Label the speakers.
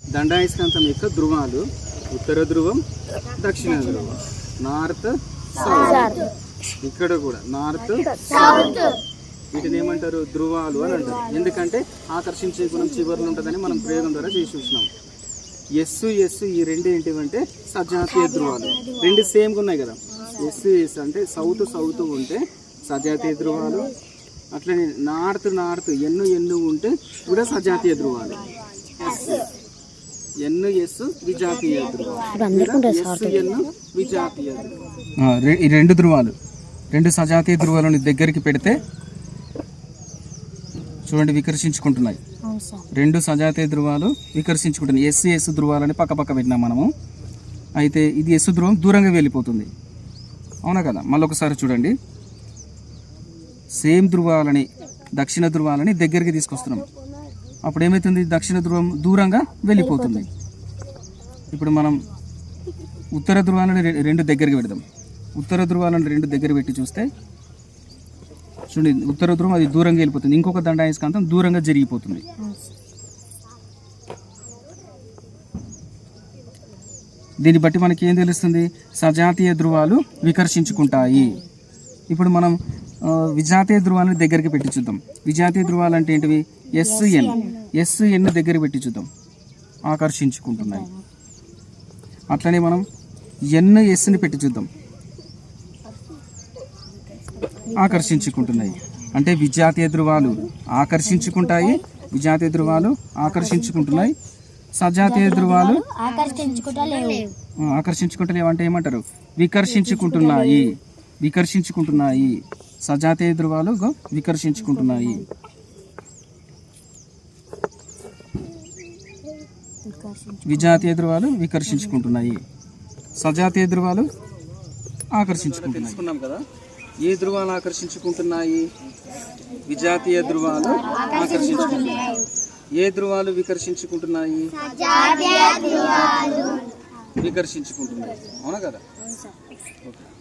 Speaker 1: దండాయస్కాంతం యొక్క ధ్రువాలు ఉత్తర ధ్రువం దక్షిణ ధ్రువం నార్త్ సౌత్. ఇక్కడ కూడా నార్త్ సౌత్. వీటిని ఏమంటారు? ధ్రువాలు అని అంటారు. ఎందుకంటే ఆకర్షించే గుణం చివరిలో ఉంటుందని మనం ప్రయోగం ద్వారా చేసి చూసినాం. ఎస్ ఎస్ ఈ రెండు ఏంటివంటే సజాతీయ ధ్రువాలు రెండు సేమ్గా ఉన్నాయి కదా. ఎస్ ఎస్ అంటే సౌత్ సౌత్ ఉంటే సజాతీయ ధ్రువాలు అట్లనే నార్త్ నార్త్ ఎన్ను ఎన్ను ఉంటే కూడా సజాతీయ ధ్రువాలు ఎన్ను ఎస్ విజాతీయ ఈ రెండు ధ్రువాలు రెండు సజాతీయ ధ్రువాలను దగ్గరికి పెడితే చూడండి వికర్షించుకుంటున్నాయి.
Speaker 2: అవును సార్.
Speaker 1: రెండు సజాతీయ ధ్రువాలు వికర్షించుకుంటున్నాయి. ఎస్ ఎస్ ధ్రువాలని పక్క పక్క పెట్టినాం మనము. అయితే ఇది ఎస్ ధ్రువం దూరంగా వెళ్ళిపోతుంది. అవునా కదా? మళ్ళీ ఒకసారి చూడండి. సేమ్ ధ్రువాలని దక్షిణ ధ్రువాలని దగ్గరికి తీసుకొస్తున్నాం. అప్పుడు ఏమవుతుంది దక్షిణ ధ్రువం దూరంగా వెళ్ళిపోతుంది. ఇప్పుడు మనం ఉత్తర ధ్రువాలను రెండు దగ్గరికి పెడదాం. ఉత్తర ధ్రువాలను రెండు దగ్గర పెట్టి చూస్తే చూడండి ఉత్తర ధ్రువం అది దూరంగా వెళ్ళిపోతుంది. ఇంకొక దండాయస్కాంతం దూరంగా జరిగిపోతుంది. దీన్ని బట్టి మనకి ఏం తెలుస్తుంది? సజాతీయ ధ్రువాలు వికర్షించుకుంటాయి. ఇప్పుడు మనం విజాతీయ ధ్రువాలను దగ్గరికి పెట్టి చూద్దాం. విజాతీయ ధ్రువాలు అంటే ఏంటివి? ఎస్ ఎన్ ఎస్ ఎన్ దగ్గర పెట్టి చూద్దాం. ఆకర్షించుకుంటున్నాయి. అట్లనే మనం ఎన్ ఎస్ని పెట్టి చూద్దాం. ఆకర్షించుకుంటున్నాయి. అంటే విజాతీయ ధ్రువాలు ఆకర్షించుకుంటాయి. విజాతీయ ధ్రువాలు ఆకర్షించుకుంటున్నాయి. సజాతీయ ఆ, ఆకర్షించుకుంటలేవు అంటే ఏమంటారు? వికర్షించుకుంటున్నాయి. వికర్షించుకుంటున్నాయి. సజాతీయ ధ్రువాలు గో వికర్షించుకుంటున్నాయి. విజాతీయ ధ్రువాలు వికర్షించుకుంటున్నాయి. సజాతీయ ధ్రువాలు ఆకర్షించుకుంటున్నాయి. తెలుసుకున్నాం కదా? ఏ ధ్రువాలు ఆకర్షించుకుంటున్నాయి? విజాతీయ ధ్రువాలు ఆకర్షించుకుంటున్నాయి. ఏ ధ్రువాలు వికర్షించుకుంటున్నాయి? వికర్షించుకుంటున్నాయి. అవునా కదా? ఓకే.